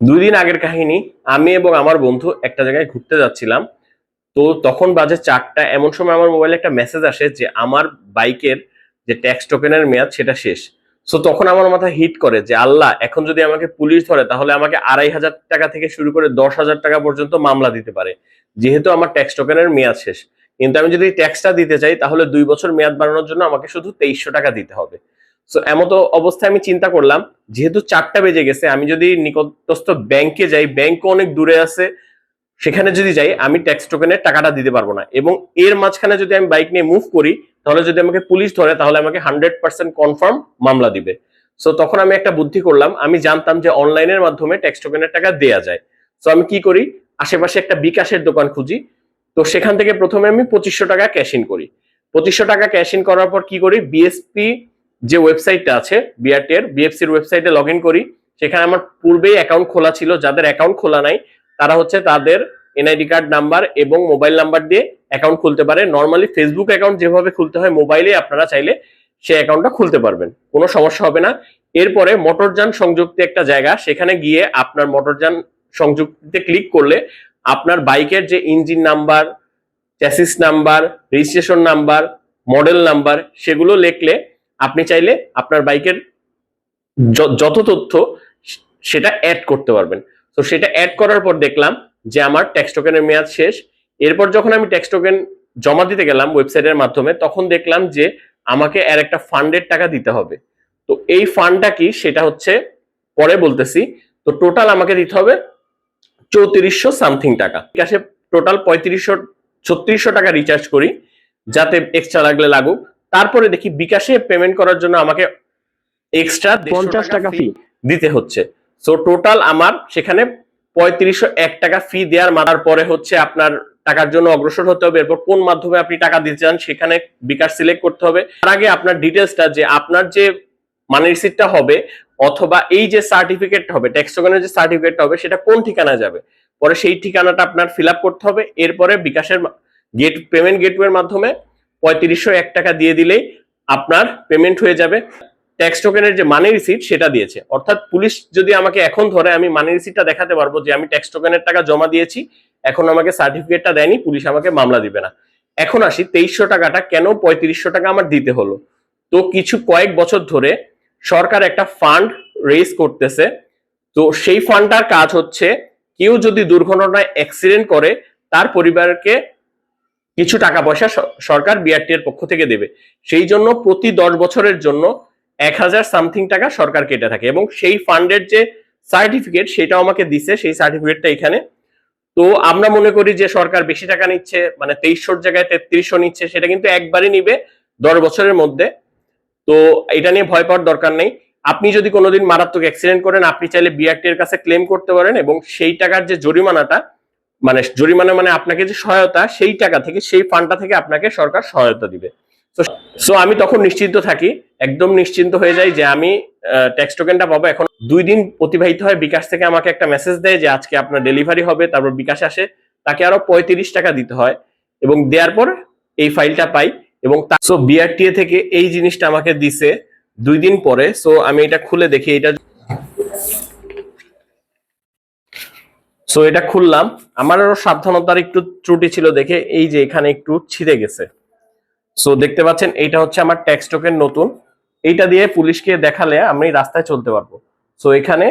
দুই দিন আগের কাহিনী, আমি এবং আমার বন্ধু একটা জায়গায় ঘুরতে যাচ্ছিলাম। তো তখন বাজে চারটা, এমন সময় আমার মোবাইলে একটা মেসেজ আসে যে আমার বাইকের যে ট্যাক্স টোকেনের মেয়াদ সেটা শেষ। সো তখন আমার মাথায় হিট করে যে আল্লাহ, এখন যদি আমাকে পুলিশ ধরে, তাহলে আমাকে আড়াই হাজার টাকা থেকে শুরু করে দশ হাজার টাকা পর্যন্ত মামলা দিতে পারে। যেহেতু আমার ট্যাক্স টোকেনের মেয়াদ শেষ। কিন্তু আমি যদি ট্যাক্সটা দিতে চাই, তাহলে দুই বছর মেয়াদ বাড়ানোর জন্য আমাকে শুধু তেইশশো টাকা দিতে হবে। সো এমতো অবস্থায় আমি চিন্তা করলাম, যেহেতু চারটা বেজে গেছে, আমি যদি নিকটস্থ ব্যাংকে যাই ব্যাংক অনেক দূরে আছে, সেখানে যদি যাই, আমি ট্যাক্স টোকেনের টাকাটা দিতে পারব না। এবং এর মাঝখানে যদি আমি বাইক নিয়ে মুভ করি, তাহলে যদি আমাকে পুলিশ ধরে, তাহলে আমাকে হান্ড্রেড পার্সেন্ট কনফার্ম মামলা দিবে। সো তখন আমি একটা বুদ্ধি করলাম, আমি জানতাম যে অনলাইনের মাধ্যমে ট্যাক্স টোকেনের টাকা দেয়া যায়। সো আমি কি করি? আশেপাশে একটা বিকাশের দোকান খুঁজি। তো সেখান থেকে প্রথমে আমি পঁচিশশো টাকা ক্যাশ ইন করি। পঁচিশশো টাকা ক্যাশ ইন করার পর কি করি? বিএসপি যে ওয়েবসাইটটা আছে বিআরটি বিআরটির বিএফসির ওয়েবসাইটে লগ করি, সেখানে আমার পূর্বেই অ্যাকাউন্ট খোলা ছিল, যাদের অ্যাকাউন্ট খোলা নাই, তারা হচ্ছে তাদের এনআইডি কার্ড নাম্বার এবং মোবাইল নাম্বার দিয়ে অ্যাকাউন্ট খুলতে পারে। নর্মালি ফেসবুক অ্যাকাউন্ট যেভাবে খুলতে হয় মোবাইলে আপনারা চাইলে সেই অ্যাকাউন্টটা খুলতে পারবেন, কোনো সমস্যা হবে না। এরপরে মোটরযান সংযুক্তি একটা জায়গা, সেখানে গিয়ে আপনার মোটরযান সংযুক্তিতে ক্লিক করলে আপনার বাইকের যে engine number chassis number registration number model number সেগুলো লিখলে আপনি চাইলে আপনার বাইকের যত তথ্য সেটা অ্যাড করতে পারবেন। তো সেটা অ্যাড করার পর দেখলাম যে আমার ট্যাক্স টোকেনের মেয়াদ শেষ। এরপর যখন আমি ট্যাক্স টোকেন জমা দিতে গেলাম ওয়েবসাইটের মাধ্যমে, তখন দেখলাম যে আমাকে এর একটা ফান্ডের টাকা দিতে হবে। তো এই ফান্ডটা কি? সেটা হচ্ছে, পরে বলতেছি, তো টোটাল আমাকে দিতে হবে চৌত্রিশশো সামথিং টাকা। ক্যাশে টোটাল পঁয়ত্রিশশো, ছত্রিশশো টাকা রিচার্জ করি, যাতে এক্সট্রা লাগলে লাগুক। তারপরে দেখি বিকাশে পেমেন্ট করার জন্য আমাকে এক্সট্রা পঞ্চাশ টাকা ফি দিতে হচ্ছে। সো টোটাল আমার সেখানে পঁয়ত্রিশশো এক টাকা ফি দেওয়ার মারার পরে হচ্ছে আপনার টাকার জন্য অগ্রসর হতে হবে। এরপর কোন মাধ্যমে আপনি টাকা দিতে চান সেখানে বিকাশ সিলেক্ট করতে হবে। তার আগে আপনার ডিটেলসটা যে আপনার যে মানি রিসিপ্টটা হবে অথবা এই যে সার্টিফিকেট হবে ট্যাক্স টোকেনের যে সার্টিফিকেটটা হবে সেটা কোন ঠিকানায় যাবে? পরে সেই ঠিকানাটা আপনার ফিল আপ করতে হবে। এরপরে বিকাশের গেট পেমেন্ট গেটওয়ের মাধ্যমে পঁয়ত্রিশশো এক টাকা দিয়ে দিলেই আপনার পেমেন্ট হয়ে যাবে। ট্যাক্স টোকেনের যে মানি রিসিট সেটা দিয়েছে। অর্থাৎ পুলিশ যদি আমাকে এখন ধরে আমি মানি রিসিটটা দেখাতে পারব যে আমি ট্যাক্স টোকেনের টাকা জমা দিয়েছি, এখন আমাকে সার্টিফিকেটটা দেয়নি, পুলিশ আমাকে মামলা দিবে না। এখন আসি, তেইশশো টাকাটা কেন পঁয়ত্রিশশো টাকা আমার দিতে হলো? তো কিছু কয়েক বছর ধরে সরকার একটা ফান্ড রেজ করতেছে। তো সেই ফান্ডটার কাজ হচ্ছে, কেউ যদি দুর্ঘটনায় অ্যাক্সিডেন্ট করে, তার পরিবারকে কিছু টাকা পয়সা সরকার বিআরটি এর পক্ষ থেকে দেবে। সেই জন্য প্রতি দশ বছরের জন্য এক হাজার সামথিং টাকা সরকার কেটে থাকে এবং সেই ফান্ডের যে সার্টিফিকেট সেটাও আমাকে দিছে, সেই সার্টিফিকেটটা এখানে। তো আমরা মনে করি যে সরকার বেশি টাকা নিচ্ছে মানে তেইশশোর জায়গায় তেত্রিশশো নিচ্ছে, সেটা কিন্তু একবারই নিবে দশ বছরের মধ্যে। তো এটা নিয়ে ভয় পাওয়ার দরকার নেই। আপনি যদি কোনোদিন মারাত্মক অ্যাক্সিডেন্ট করেন, আপনি চাইলে বিআরটি এর কাছে ক্লেম করতে পারেন এবং সেই টাকার যে জরিমানাটা মানে জরিমানা মানে আপনাকে যে সহায়তা, সেই টাকা থেকে, সেই ফান্ডটা থেকে আপনাকে সরকার সহায়তা দিবে। সো আমি তখন নিশ্চিন্ত থাকি, একদম নিশ্চিন্ত হয়ে যাই যে আমি ট্যাক্স টোকেনটা পাবো। এখন দুই দিন অতিবাহিত হয়, বিকাশ থেকে আমাকে একটা মেসেজ দেয় যে আজকে আপনার ডেলিভারি হবে, তারপর বিকাশ আসে। তাকে আরও পঁয়ত্রিশ টাকা দিতে হয় এবং দেওয়ার পর এই ফাইলটা পাই এবং সো বিআরটিএ থেকে এই জিনিসটা আমাকে দিছে দুই দিন পরে। সো আমি এটা খুলে দেখি, এটা সো এটা খুললাম। আমার আরও সাবধানতার একটু ত্রুটি ছিল দেখে এই যে এখানে একটু ছিঁড়ে গেছে। সো দেখতে পাচ্ছেন, এইটা হচ্ছে আমার ট্যাক্স টোকেন নতুন। এইটা দিয়ে পুলিশকে দেখালে আমি রাস্তায় চলতে পারব। সো এখানে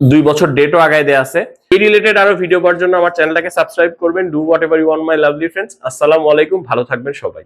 দুই বছর ডেটও আগায় দেয়া আছে। এই রিলেটেড আরও ভিডিও পাওয়ার জন্য আমার চ্যানেলটাকে সাবস্ক্রাইব করবেন। Do whatever you want my lovely friends আসসালামু আলাইকুম, ভালো থাকবেন সবাই।